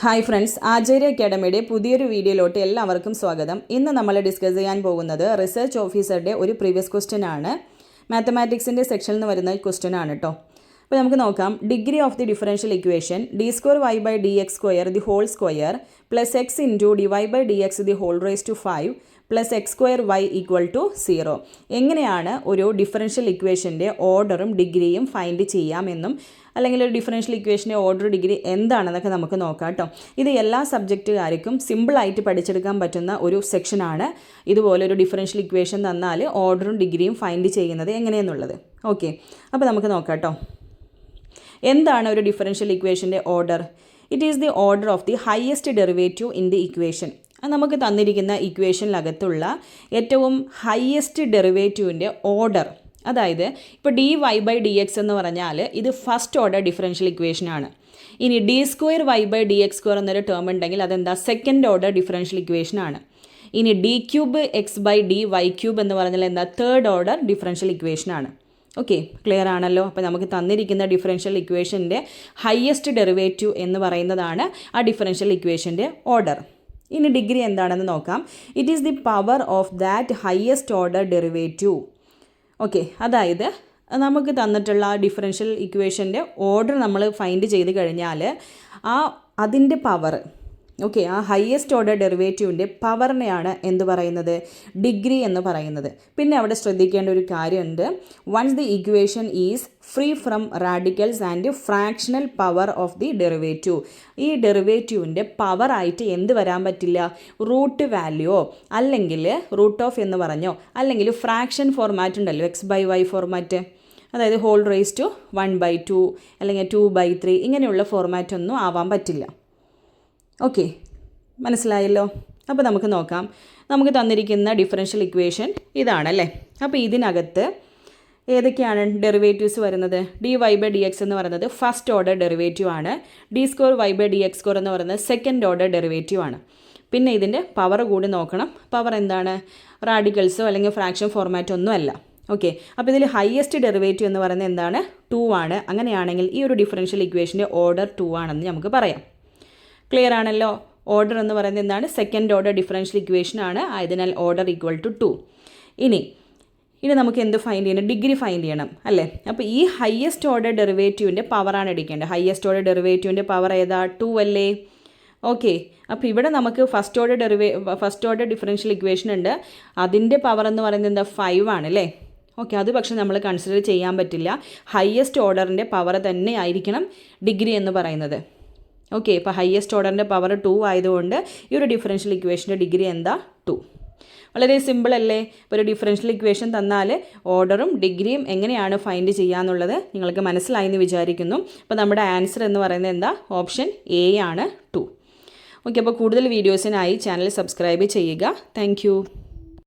Hi friends ആചാര്യ അക്കാഡമിയുടെ പുതിയൊരു വീഡിയോയിലോട്ട് എല്ലാവർക്കും സ്വാഗതം. ഇന്ന് നമ്മൾ ഡിസ്കസ് ചെയ്യാൻ പോകുന്നത് റിസർച്ച് ഓഫീസറുടെ ഒരു പ്രീവിയസ് ക്വസ്റ്റ്യൻ ആണ്. മാത്തമാറ്റിക്സിന്റെ സെക്ഷനിൽ നിന്ന് വരുന്ന ക്വസ്റ്റ്യൻ ആണ് കേട്ടോ അപ്പോൾ നമുക്ക് നോക്കാം. Degree of the differential equation d square y by d x square the whole square plus x into d y by d x the whole raise to five plus x square y equal to zero എങ്ങനെയാണ് ഒരു differential ഇക്വേഷന്റെ ഓർഡറും ഡിഗ്രിയും find ചെയ്യാമെന്നും അല്ലെങ്കിൽ ഒരു differential ഇക്വേഷന്റെ order degree എന്താണെന്നൊക്കെ നമുക്ക് നോക്കാം കേട്ടോ ഇത് എല്ലാ സബ്ജക്റ്റുകാർക്കും സിമ്പിളായിട്ട് പഠിച്ചെടുക്കാൻ പറ്റുന്ന ഒരു സെക്ഷനാണ് ഇതുപോലെ ഒരു ഡിഫറൻഷ്യൽ ഇക്വേഷൻ തന്നാൽ ഓർഡറും ഡിഗ്രിയും ഫൈൻഡ് ചെയ്യുന്നത് എങ്ങനെയെന്നുള്ളത്. ഓക്കെ അപ്പോൾ നമുക്ക് നോക്കാം കേട്ടോ എന്താണ് ഒരു ഡിഫറൻഷ്യൽ ഇക്വേഷന്റെ order it is the order of the highest derivative in the equation നമുക്ക് തന്നിരിക്കുന്ന ഇക്വേഷനിലകത്തുള്ള ഏറ്റവും ഹയസ്റ്റ് ഡെറിവേറ്റീവിന്റെ ഓർഡർ അതായത് ഇപ്പോൾ d y by d x എന്ന് പറഞ്ഞാൽ ഇത് ഫസ്റ്റ് ഓർഡർ ഡിഫറൻഷ്യൽ ഇക്വേഷനാണ് ഇനി d square y by d x square എന്നൊരു ടേം ഉണ്ടെങ്കിൽ അതെന്താ? സെക്കൻഡ് ഓർഡർ ഡിഫറൻഷ്യൽ ഇക്വേഷനാണ് ഇനി d cube x by d y cube എന്ന് പറഞ്ഞാൽ എന്താ? തേർഡ് ഓർഡർ ഡിഫറൻഷ്യൽ ഇക്വേഷൻ ആണ്. ഓക്കെ ക്ലിയർ ആണല്ലോ. അപ്പോൾ നമുക്ക് തന്നിരിക്കുന്ന ഡിഫറൻഷ്യൽ ഇക്വേഷന്റെ ഹയസ്റ്റ് ഡെറിവേറ്റീവ് എന്ന് പറയുന്നതാണ് ആ ഡിഫറൻഷ്യൽ ഇക്വേഷന്റെ ഓർഡർ ഇനി ഡിഗ്രി എന്താണെന്ന് നോക്കാം. It is the power of that highest order derivative okay അതായത് നമുക്ക് തന്നിട്ടുള്ള ആ ഡിഫറൻഷ്യൽ ഇക്വേഷന്റെ ഓർഡർ നമ്മൾ ഫൈൻഡ് ചെയ്ത് കഴിഞ്ഞാൽ ആ അതിന്റെ പവർ ഓക്കെ ആ ഹയസ്റ്റ് ഓർഡർ ഡെറിവേറ്റീവിന്റെ പവറിനെയാണ് എന്ത് പറയുന്നത്? ഡിഗ്രി എന്ന് പറയുന്നത്. പിന്നെ അവിടെ ശ്രദ്ധിക്കേണ്ട ഒരു കാര്യമുണ്ട്. Once the equation is free from radicals and fractional power of the derivative ഈ ഡെറിവേറ്റീവിന്റെ പവറായിട്ട് എന്ത് വരാൻ പറ്റില്ല? റൂട്ട് വാല്യൂ അല്ലെങ്കിൽ റൂട്ട് ഓഫ് എന്ന് പറഞ്ഞോ അല്ലെങ്കിൽ ഫ്രാക്ഷൻ ഫോർമാറ്റ് ഉണ്ടല്ലോ എക്സ് ബൈ വൈ ഫോർമാറ്റ് അതായത് whole raise to one by two അല്ലെങ്കിൽ ടു ബൈ ത്രീ ഇങ്ങനെയുള്ള ഫോർമാറ്റ് ഒന്നും ആവാൻ പറ്റില്ല. ഓക്കെ മനസ്സിലായല്ലോ. അപ്പോൾ നമുക്ക് നോക്കാം. നമുക്ക് തന്നിരിക്കുന്ന ഡിഫറൻഷ്യൽ ഇക്വേഷൻ ഇതാണല്ലേ? അപ്പോൾ ഇതിനകത്ത് ഏതൊക്കെയാണ് ഡെറിവേറ്റീവ്സ് വരുന്നത്? D y by d x എന്ന് പറയുന്നത് ഫസ്റ്റ് ഓർഡർ ഡെറിവേറ്റീവ് ആണ്. D square y by d x square എന്ന് പറയുന്നത് സെക്കൻഡ് ഓർഡർ ഡെറിവേറ്റീവ് ആണ്. പിന്നെ ഇതിന്റെ പവർ കൂടി നോക്കണം. പവർ എന്താണ്? റാഡിക്കൽസോ അല്ലെങ്കിൽ ഫ്രാക്ഷൻ ഫോർമാറ്റോ ഒന്നും അല്ല. ഓക്കെ അപ്പോൾ ഇതിൽ ഹയസ്റ്റ് ഡെറിവേറ്റീവ് എന്ന് പറയുന്നത് എന്താണ്? ടു ആണ്. അങ്ങനെയാണെങ്കിൽ ഈ ഒരു ഡിഫറൻഷ്യൽ ഇക്വേഷന്റെ ഓർഡർ ടു ആണെന്ന് നമുക്ക് പറയാം. ക്ലിയർ ആണല്ലോ? ഓർഡർ എന്ന് പറയുന്നത് എന്താണ്? സെക്കൻഡ് ഓർഡർ ഡിഫറൻഷ്യൽ ഇക്വേഷൻ ആണ്. ആയതിനാൽ ഓർഡർ ഈക്വൽ ടു ടു ഇനി ഇനി നമുക്ക് എന്ത് ഫൈൻഡ് ചെയ്യണം? ഡിഗ്രി ഫൈൻഡ് ചെയ്യണം അല്ലേ? അപ്പോൾ ഈ ഹയസ്റ്റ് ഓർഡർ ഡെറിവേറ്റീവിന്റെ പവറാണ് എടുക്കേണ്ടത്. ഹയസ്റ്റ് ഓർഡർ ഡെറിവേറ്റീവിന്റെ പവർ ഏതാ? ടു അല്ലേ? ഓക്കെ അപ്പോൾ ഇവിടെ നമുക്ക് ഫസ്റ്റ് ഓർഡർ ഡെറിവേ ഫസ്റ്റ് ഓർഡർ ഡിഫറൻഷ്യൽ ഇക്വേഷൻ ഉണ്ട്. അതിന്റെ പവർ എന്ന് പറയുന്നത് എന്താ? ഫൈവ് ആണ് അല്ലേ? ഓക്കെ അത് പക്ഷേ നമ്മൾ കൺസിഡർ ചെയ്യാൻ പറ്റില്ല. ഹയസ്റ്റ് ഓർഡറിന്റെ പവർ തന്നെ ആയിരിക്കണം ഡിഗ്രി എന്ന് പറയുന്നത്. ഓക്കെ ഇപ്പോൾ ഹയസ്റ്റ് ഓർഡറിന്റെ പവർ ടു ആയതുകൊണ്ട് ഈ ഒരു ഡിഫറൻഷ്യൽ ഇക്വേഷന്റെ ഡിഗ്രി എന്താ? ടു വളരെ സിമ്പിൾ അല്ലേ? ഇപ്പോൾ ഒരു ഡിഫറൻഷ്യൽ ഇക്വേഷൻ തന്നാൽ ഓർഡറും ഡിഗ്രിയും എങ്ങനെയാണ് ഫൈൻഡ് ചെയ്യാന്നുള്ളത് നിങ്ങൾക്ക് മനസ്സിലായി എന്ന് വിചാരിക്കുന്നു. അപ്പോൾ നമ്മുടെ ആൻസർ എന്ന് പറയുന്നത് എന്താ? ഓപ്ഷൻ എ ആണ്. ടു ഓക്കെ അപ്പോൾ കൂടുതൽ വീഡിയോസിനായി ചാനൽ സബ്സ്ക്രൈബ് ചെയ്യുക. താങ്ക്